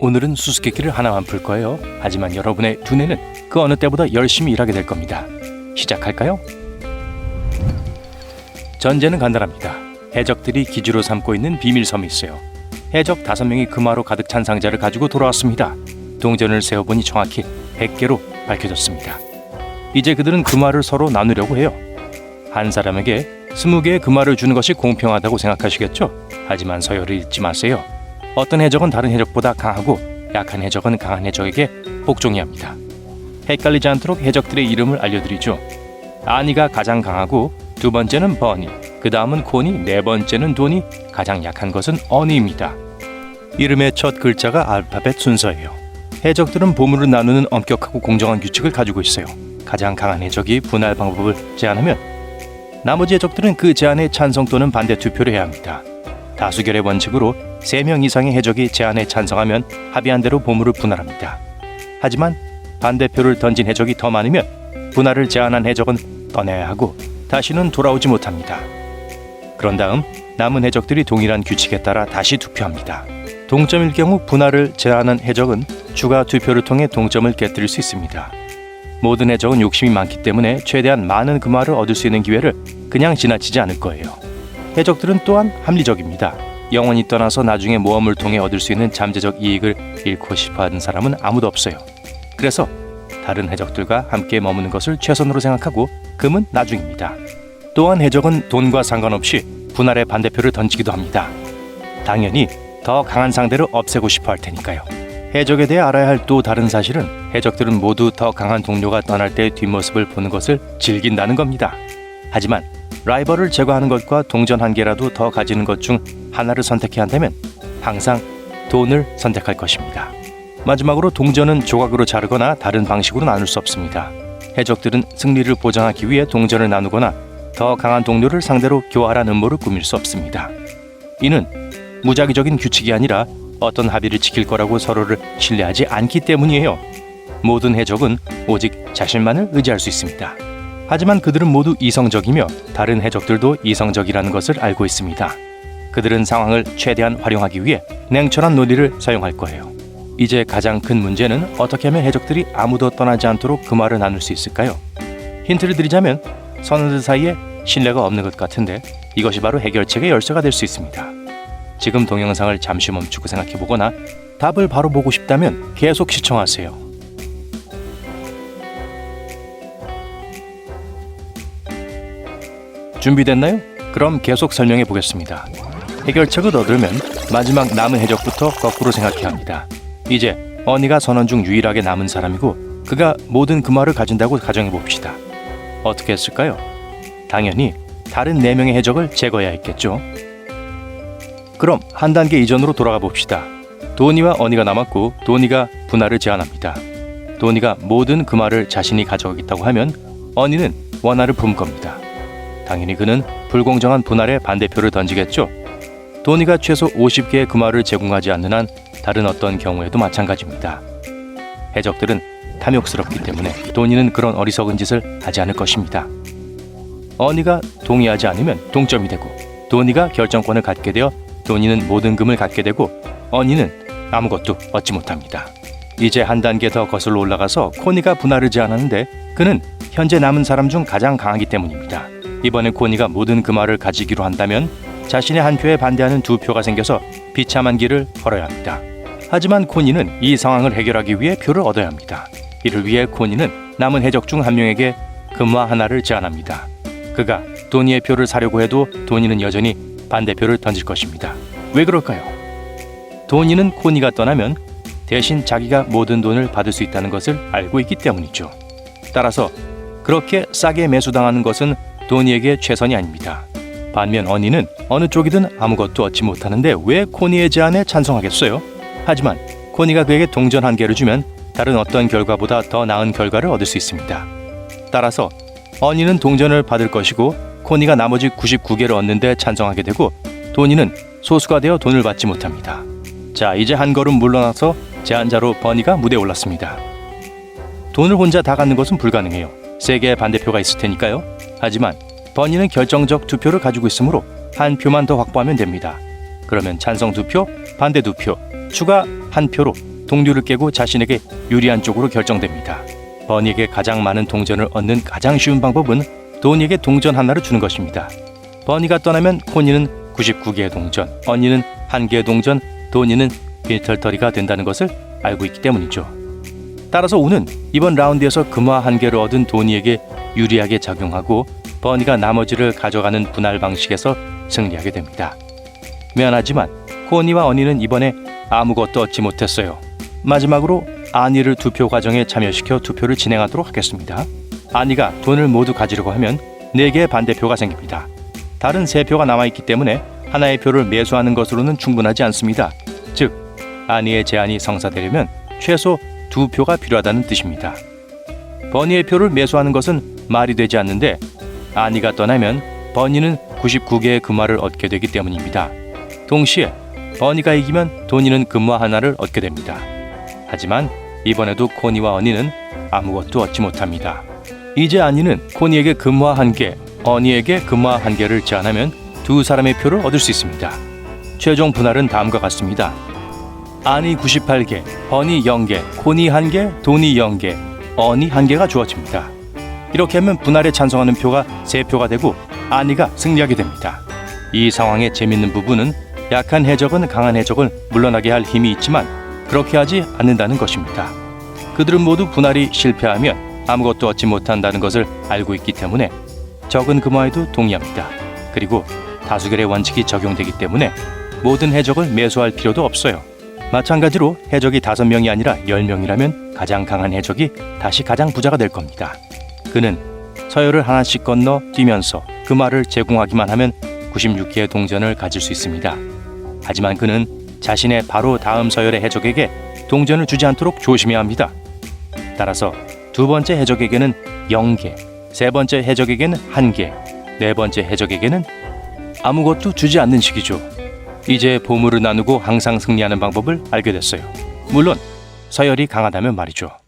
오늘은 수수께끼를 하나만 풀 거예요. 하지만 여러분의 두뇌는 그 어느 때보다 열심히 일하게 될 겁니다. 시작할까요? 전제는 간단합니다. 해적들이 기지로 삼고 있는 비밀섬이 있어요. 해적 다섯 명이 금화로 가득 찬 상자를 가지고 돌아왔습니다. 동전을 세어보니 정확히 100개로 밝혀졌습니다. 이제 그들은 금화를 서로 나누려고 해요. 한 사람에게 20개의 금화를 주는 것이 공평하다고 생각하시겠죠? 하지만 서열을 잊지 마세요. 어떤 해적은 다른 해적보다 강하고 약한 해적은 강한 해적에게 복종해야 합니다. 헷갈리지 않도록 해적들의 이름을 알려드리죠. 아니가 가장 강하고 두 번째는 버니, 그 다음은 코니, 네 번째는 도니, 가장 약한 것은 어니입니다. 이름의 첫 글자가 알파벳 순서예요. 해적들은 보물을 나누는 엄격하고 공정한 규칙을 가지고 있어요. 가장 강한 해적이 분할 방법을 제안하면 나머지 해적들은 그 제안에 찬성 또는 반대 투표를 해야 합니다. 다수결의 원칙으로 3명 이상의 해적이 제안에 찬성하면 합의한 대로 보물을 분할합니다. 하지만 반대표를 던진 해적이 더 많으면 분할을 제안한 해적은 떠나야 하고 다시는 돌아오지 못합니다. 그런 다음 남은 해적들이 동일한 규칙에 따라 다시 투표합니다. 동점일 경우 분할을 제안한 해적은 추가 투표를 통해 동점을 깨뜨릴 수 있습니다. 모든 해적은 욕심이 많기 때문에 최대한 많은 금화를 얻을 수 있는 기회를 그냥 지나치지 않을 거예요. 해적들은 또한 합리적입니다. 영원히 떠나서 나중에 모험을 통해 얻을 수 있는 잠재적 이익을 잃고 싶어 하는 사람은 아무도 없어요. 그래서 다른 해적들과 함께 머무는 것을 최선으로 생각하고 금은 나중입니다. 또한 해적은 돈과 상관없이 분할의 반대표를 던지기도 합니다. 당연히 더 강한 상대를 없애고 싶어 할 테니까요. 해적에 대해 알아야 할 또 다른 사실은 해적들은 모두 더 강한 동료가 떠날 때의 뒷모습을 보는 것을 즐긴다는 겁니다. 하지만 라이벌을 제거하는 것과 동전 한 개라도 더 가지는 것 중 하나를 선택해야 한다면 항상 돈을 선택할 것입니다. 마지막으로 동전은 조각으로 자르거나 다른 방식으로 나눌 수 없습니다. 해적들은 승리를 보장하기 위해 동전을 나누거나 더 강한 동료를 상대로 교활한 음모를 꾸밀 수 없습니다. 이는 무작위적인 규칙이 아니라 어떤 합의를 지킬 거라고 서로를 신뢰하지 않기 때문이에요. 모든 해적은 오직 자신만을 의지할 수 있습니다. 하지만 그들은 모두 이성적이며 다른 해적들도 이성적이라는 것을 알고 있습니다. 그들은 상황을 최대한 활용하기 위해 냉철한 논리를 사용할 거예요. 이제 가장 큰 문제는 어떻게 하면 해적들이 아무도 떠나지 않도록 그 말을 나눌 수 있을까요? 힌트를 드리자면 선원들 사이에 신뢰가 없는 것 같은데 이것이 바로 해결책의 열쇠가 될 수 있습니다. 지금 동영상을 잠시 멈추고 생각해 보거나 답을 바로 보고 싶다면 계속 시청하세요. 준비됐나요? 그럼 계속 설명해 보겠습니다. 해결책을 얻으려면 마지막 남은 해적부터 거꾸로 생각해야 합니다. 이제 어니가 선원 중 유일하게 남은 사람이고 그가 모든 금화를 가진다고 가정해 봅시다. 어떻게 했을까요? 당연히 다른 네 명의 해적을 제거해야 했겠죠. 그럼 한 단계 이전으로 돌아가 봅시다. 도니와 어니가 남았고 도니가 분할을 제안합니다. 도니가 모든 금화를 자신이 가져가겠다고 하면 어니는 원화를 품 겁니다. 당연히 그는 불공정한 분할의 반대표를 던지겠죠. 도니가 최소 50개의 금화를 제공하지 않는 한 다른 어떤 경우에도 마찬가지입니다. 해적들은 탐욕스럽기 때문에 도니는 그런 어리석은 짓을 하지 않을 것입니다. 어니가 동의하지 않으면 동점이 되고 도니가 결정권을 갖게 되어 도니는 모든 금을 갖게 되고 어니는 아무것도 얻지 못합니다. 이제 한 단계 더 거슬러 올라가서 코니가 분할을 제안하는데 그는 현재 남은 사람 중 가장 강하기 때문입니다. 이번에 코니가 모든 금화를 가지기로 한다면 자신의 한 표에 반대하는 두 표가 생겨서 비참한 길을 걸어야 합니다. 하지만 코니는 이 상황을 해결하기 위해 표를 얻어야 합니다. 이를 위해 코니는 남은 해적 중 한 명에게 금화 하나를 제안합니다. 그가 도니의 표를 사려고 해도 도니는 여전히 반대표를 던질 것입니다. 왜 그럴까요? 도니는 코니가 떠나면 대신 자기가 모든 돈을 받을 수 있다는 것을 알고 있기 때문이죠. 따라서 그렇게 싸게 매수당하는 것은 도니에게 최선이 아닙니다. 반면 어니는 어느 쪽이든 아무것도 얻지 못하는데 왜 코니의 제안에 찬성하겠어요? 하지만 코니가 그에게 동전 한 개를 주면 다른 어떤 결과보다 더 나은 결과를 얻을 수 있습니다. 따라서 어니는 동전을 받을 것이고 코니가 나머지 99개를 얻는데 찬성하게 되고 도니는 소수가 되어 돈을 받지 못합니다. 자, 이제 한 걸음 물러나서 제안자로 버니가 무대에 올랐습니다. 돈을 혼자 다 갖는 것은 불가능해요. 세 개의 반대표가 있을 테니까요. 하지만 버니는 결정적 투표를 가지고 있으므로 한 표만 더 확보하면 됩니다. 그러면 찬성 두 표, 반대 두 표, 추가 한 표로 동료를 깨고 자신에게 유리한 쪽으로 결정됩니다. 버니에게 가장 많은 동전을 얻는 가장 쉬운 방법은 도니에게 동전 하나를 주는 것입니다. 버니가 떠나면 코니는 99개의 동전, 언니는 1개의 동전, 도니는 빈털터리가 된다는 것을 알고 있기 때문이죠. 따라서 오는 이번 라운드에서 금화 한 개를 얻은 도니에게 유리하게 작용하고 버니가 나머지를 가져가는 분할 방식에서 승리하게 됩니다. 미안하지만 코니와 언니는 이번에 아무것도 얻지 못했어요. 마지막으로 아니를 투표 과정에 참여시켜 투표를 진행하도록 하겠습니다. 아니가 돈을 모두 가지려고 하면 4개의 반대표가 생깁니다. 다른 3표가 남아있기 때문에 하나의 표를 매수하는 것으로는 충분하지 않습니다. 즉, 아니의 제안이 성사되려면 최소 두 표가 필요하다는 뜻입니다. 버니의 표를 매수하는 것은 말이 되지 않는데 아니가 떠나면 버니는 99개의 금화를 얻게 되기 때문입니다. 동시에 버니가 이기면 도니는 금화 하나를 얻게 됩니다. 하지만 이번에도 코니와 어니는 아무것도 얻지 못합니다. 이제 아니는 코니에게 금화 한 개, 어니에게 금화 한 개를 제안하면 두 사람의 표를 얻을 수 있습니다. 최종 분할은 다음과 같습니다. 아니 98개, 버니 0개, 코니 1개, 도니 0개, 어니 1개가 주어집니다. 이렇게 하면 분할에 찬성하는 표가 3표가 되고 아니가 승리하게 됩니다. 이 상황의 재밌는 부분은 약한 해적은 강한 해적을 물러나게 할 힘이 있지만 그렇게 하지 않는다는 것입니다. 그들은 모두 분할이 실패하면 아무것도 얻지 못한다는 것을 알고 있기 때문에 적은 금화에도 동의합니다. 그리고 다수결의 원칙이 적용되기 때문에 모든 해적을 매수할 필요도 없어요. 마찬가지로 해적이 다섯 명이 아니라 열 명이라면 가장 강한 해적이 다시 가장 부자가 될 겁니다. 그는 서열을 하나씩 건너 뛰면서 그 말을 제공하기만 하면 96개의 동전을 가질 수 있습니다. 하지만 그는 자신의 바로 다음 서열의 해적에게 동전을 주지 않도록 조심해야 합니다. 따라서 두 번째 해적에게는 0개, 세 번째 해적에게는 1개, 네 번째 해적에게는 아무것도 주지 않는 식이죠. 이제 보물을 나누고 항상 승리하는 방법을 알게 됐어요. 물론 서열이 강하다면 말이죠.